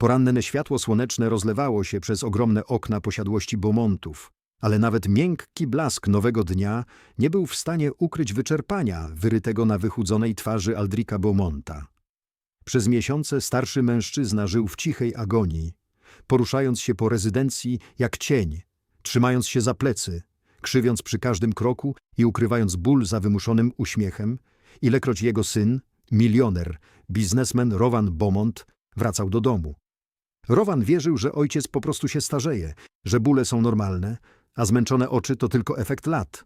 Poranne światło słoneczne rozlewało się przez ogromne okna posiadłości Beaumontów, ale nawet miękki blask nowego dnia nie był w stanie ukryć wyczerpania wyrytego na wychudzonej twarzy Aldrika Beaumonta. Przez miesiące starszy mężczyzna żył w cichej agonii, poruszając się po rezydencji jak cień, trzymając się za plecy, krzywiąc przy każdym kroku i ukrywając ból za wymuszonym uśmiechem, ilekroć jego syn, milioner, biznesmen Rowan Beaumont, wracał do domu. Rowan wierzył, że ojciec po prostu się starzeje, że bóle są normalne, a zmęczone oczy to tylko efekt lat.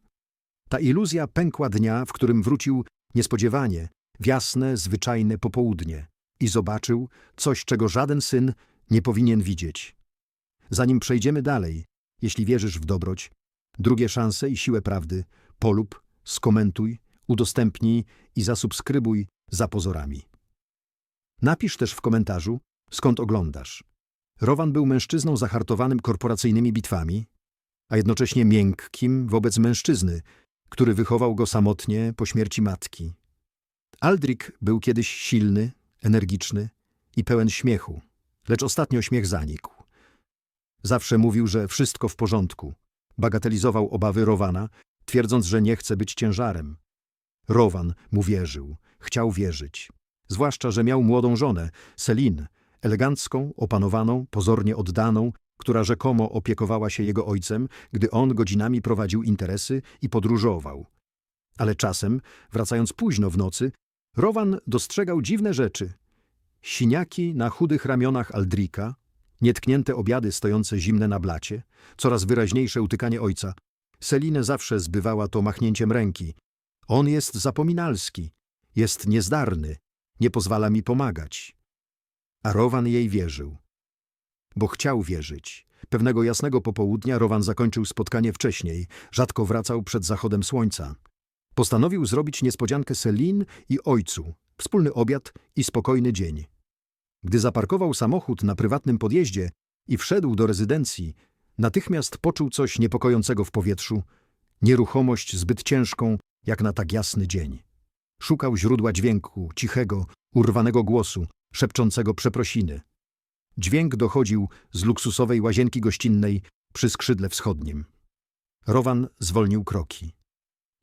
Ta iluzja pękła dnia, w którym wrócił niespodziewanie, w jasne, zwyczajne popołudnie i zobaczył coś, czego żaden syn nie powinien widzieć. Zanim przejdziemy dalej, jeśli wierzysz w dobroć, drugie szanse i siłę prawdy, polub, skomentuj, udostępnij i zasubskrybuj za pozorami. Napisz też w komentarzu, skąd oglądasz. Rowan był mężczyzną zahartowanym korporacyjnymi bitwami, a jednocześnie miękkim wobec mężczyzny, który wychował go samotnie po śmierci matki. Aldrich był kiedyś silny, energiczny i pełen śmiechu, lecz ostatnio śmiech zanikł. Zawsze mówił, że wszystko w porządku. Bagatelizował obawy Rowana, twierdząc, że nie chce być ciężarem. Rowan mu wierzył, chciał wierzyć. Zwłaszcza, że miał młodą żonę, Selin, elegancką, opanowaną, pozornie oddaną, która rzekomo opiekowała się jego ojcem, gdy on godzinami prowadził interesy i podróżował. Ale czasem, wracając późno w nocy, Rowan dostrzegał dziwne rzeczy. Siniaki na chudych ramionach Aldrika, nietknięte obiady stojące zimne na blacie, coraz wyraźniejsze utykanie ojca. Selinę zawsze zbywała to machnięciem ręki. On jest zapominalski, jest niezdarny, nie pozwala mi pomagać. A Rowan jej wierzył. Bo chciał wierzyć. Pewnego jasnego popołudnia Rowan zakończył spotkanie wcześniej, rzadko wracał przed zachodem słońca. Postanowił zrobić niespodziankę Selin i ojcu, wspólny obiad i spokojny dzień. Gdy zaparkował samochód na prywatnym podjeździe i wszedł do rezydencji, natychmiast poczuł coś niepokojącego w powietrzu, nieruchomość zbyt ciężką, jak na tak jasny dzień. Szukał źródła dźwięku, cichego, urwanego głosu, szepczącego przeprosiny. Dźwięk dochodził z luksusowej łazienki gościnnej przy skrzydle wschodnim. Rowan zwolnił kroki.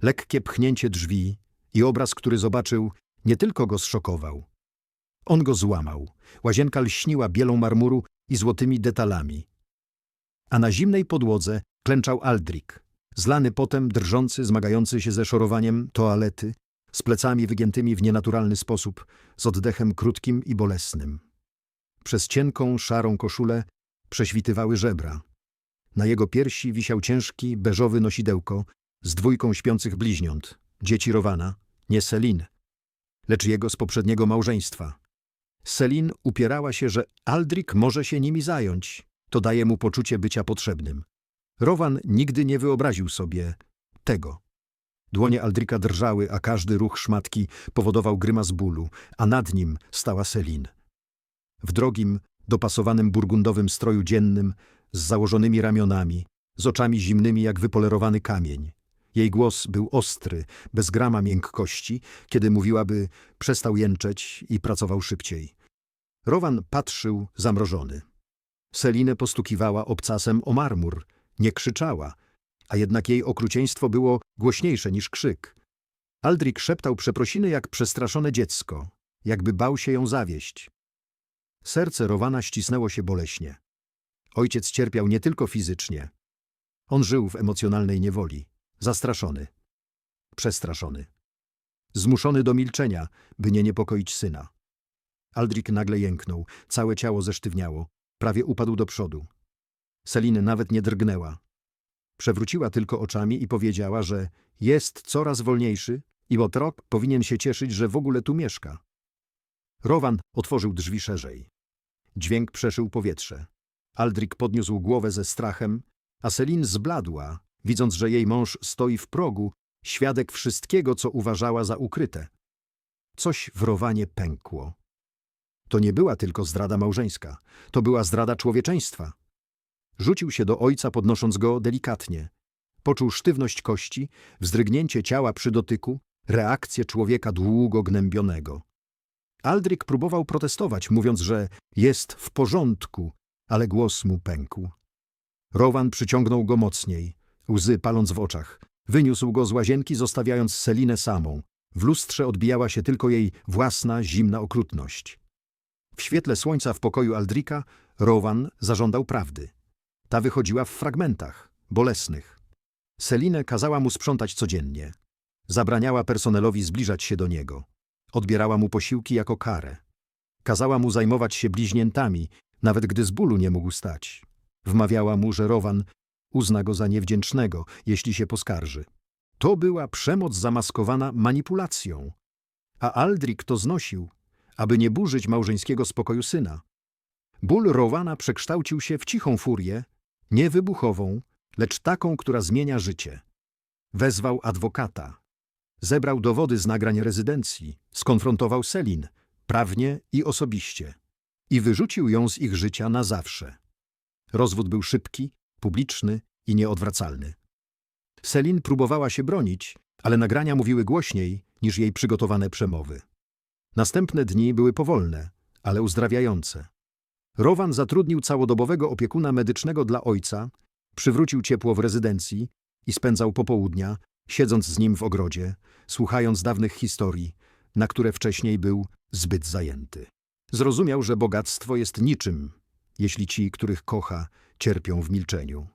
Lekkie pchnięcie drzwi i obraz, który zobaczył, nie tylko go zszokował. On go złamał. Łazienka lśniła bielą marmuru i złotymi detalami. A na zimnej podłodze klęczał Aldrik, zlany potem, drżący, zmagający się ze szorowaniem toalety, z plecami wygiętymi w nienaturalny sposób, z oddechem krótkim i bolesnym. Przez cienką, szarą koszulę prześwitywały żebra. Na jego piersi wisiał ciężki, beżowy nosidełko z dwójką śpiących bliźniąt, dzieci Rowana, nie Selin, lecz jego z poprzedniego małżeństwa. Selin upierała się, że Aldrik może się nimi zająć. To daje mu poczucie bycia potrzebnym. Rowan nigdy nie wyobraził sobie tego. Dłonie Aldrika drżały, a każdy ruch szmatki powodował grymas bólu, a nad nim stała Selin. W drogim, dopasowanym burgundowym stroju dziennym, z założonymi ramionami, z oczami zimnymi jak wypolerowany kamień. Jej głos był ostry, bez grama miękkości, kiedy mówiłaby przestał jęczeć i pracował szybciej. Rowan patrzył zamrożony. Selinę postukiwała obcasem o marmur, nie krzyczała, a jednak jej okrucieństwo było głośniejsze niż krzyk. Aldrik szeptał przeprosiny jak przestraszone dziecko, jakby bał się ją zawieść. Serce Rowana ścisnęło się boleśnie. Ojciec cierpiał nie tylko fizycznie. On żył w emocjonalnej niewoli, zastraszony, przestraszony, zmuszony do milczenia, by nie niepokoić syna. Aldrik nagle jęknął, całe ciało zesztywniało, prawie upadł do przodu. Selin nawet nie drgnęła. Przewróciła tylko oczami i powiedziała, że jest coraz wolniejszy i od rok powinien się cieszyć, że w ogóle tu mieszka. Rowan otworzył drzwi szerzej. Dźwięk przeszył powietrze. Aldrik podniósł głowę ze strachem, a Selin zbladła, widząc, że jej mąż stoi w progu, świadek wszystkiego, co uważała za ukryte. Coś w Rowanie pękło. To nie była tylko zdrada małżeńska, to była zdrada człowieczeństwa. Rzucił się do ojca, podnosząc go delikatnie. Poczuł sztywność kości, wzdrygnięcie ciała przy dotyku, reakcję człowieka długo gnębionego. Aldrich próbował protestować, mówiąc, że jest w porządku, ale głos mu pękł. Rowan przyciągnął go mocniej, łzy paląc w oczach. Wyniósł go z łazienki, zostawiając Selinę samą. W lustrze odbijała się tylko jej własna, zimna okrutność. W świetle słońca w pokoju Aldrika Rowan zażądał prawdy. Ta wychodziła w fragmentach, bolesnych. Selinę kazała mu sprzątać codziennie. Zabraniała personelowi zbliżać się do niego. Odbierała mu posiłki jako karę. Kazała mu zajmować się bliźniętami, nawet gdy z bólu nie mógł stać. Wmawiała mu, że Rowan uzna go za niewdzięcznego, jeśli się poskarży. To była przemoc zamaskowana manipulacją. A Aldrik to znosił, aby nie burzyć małżeńskiego spokoju syna. Ból Rowana przekształcił się w cichą furię, nie wybuchową, lecz taką, która zmienia życie. Wezwał adwokata. Zebrał dowody z nagrań rezydencji, skonfrontował Selin, prawnie i osobiście, i wyrzucił ją z ich życia na zawsze. Rozwód był szybki, publiczny i nieodwracalny. Selin próbowała się bronić, ale nagrania mówiły głośniej niż jej przygotowane przemowy. Następne dni były powolne, ale uzdrawiające. Rowan zatrudnił całodobowego opiekuna medycznego dla ojca, przywrócił ciepło w rezydencji i spędzał popołudnia, siedząc z nim w ogrodzie, słuchając dawnych historii, na które wcześniej był zbyt zajęty. Zrozumiał, że bogactwo jest niczym, jeśli ci, których kocha, cierpią w milczeniu.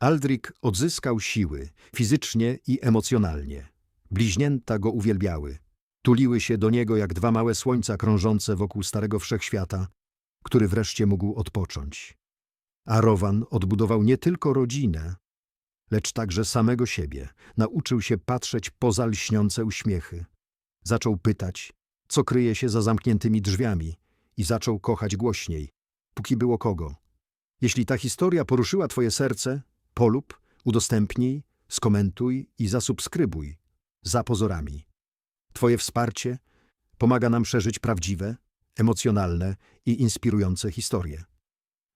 Aldrik odzyskał siły, fizycznie i emocjonalnie. Bliźnięta go uwielbiały. Tuliły się do niego jak dwa małe słońca krążące wokół starego wszechświata, który wreszcie mógł odpocząć. A Rowan odbudował nie tylko rodzinę, lecz także samego siebie. Nauczył się patrzeć poza lśniące uśmiechy. Zaczął pytać, co kryje się za zamkniętymi drzwiami i zaczął kochać głośniej, póki było kogo. Jeśli ta historia poruszyła twoje serce, polub, udostępnij, skomentuj i zasubskrybuj za pozorami. Twoje wsparcie pomaga nam przeżyć prawdziwe, emocjonalne i inspirujące historie.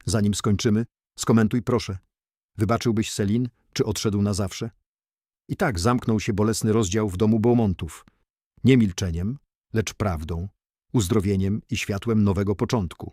Zanim skończymy, skomentuj proszę. Wybaczyłbyś Selin, czy odszedł na zawsze? I tak zamknął się bolesny rozdział w domu Beaumontów. Nie milczeniem, lecz prawdą, uzdrowieniem i światłem nowego początku.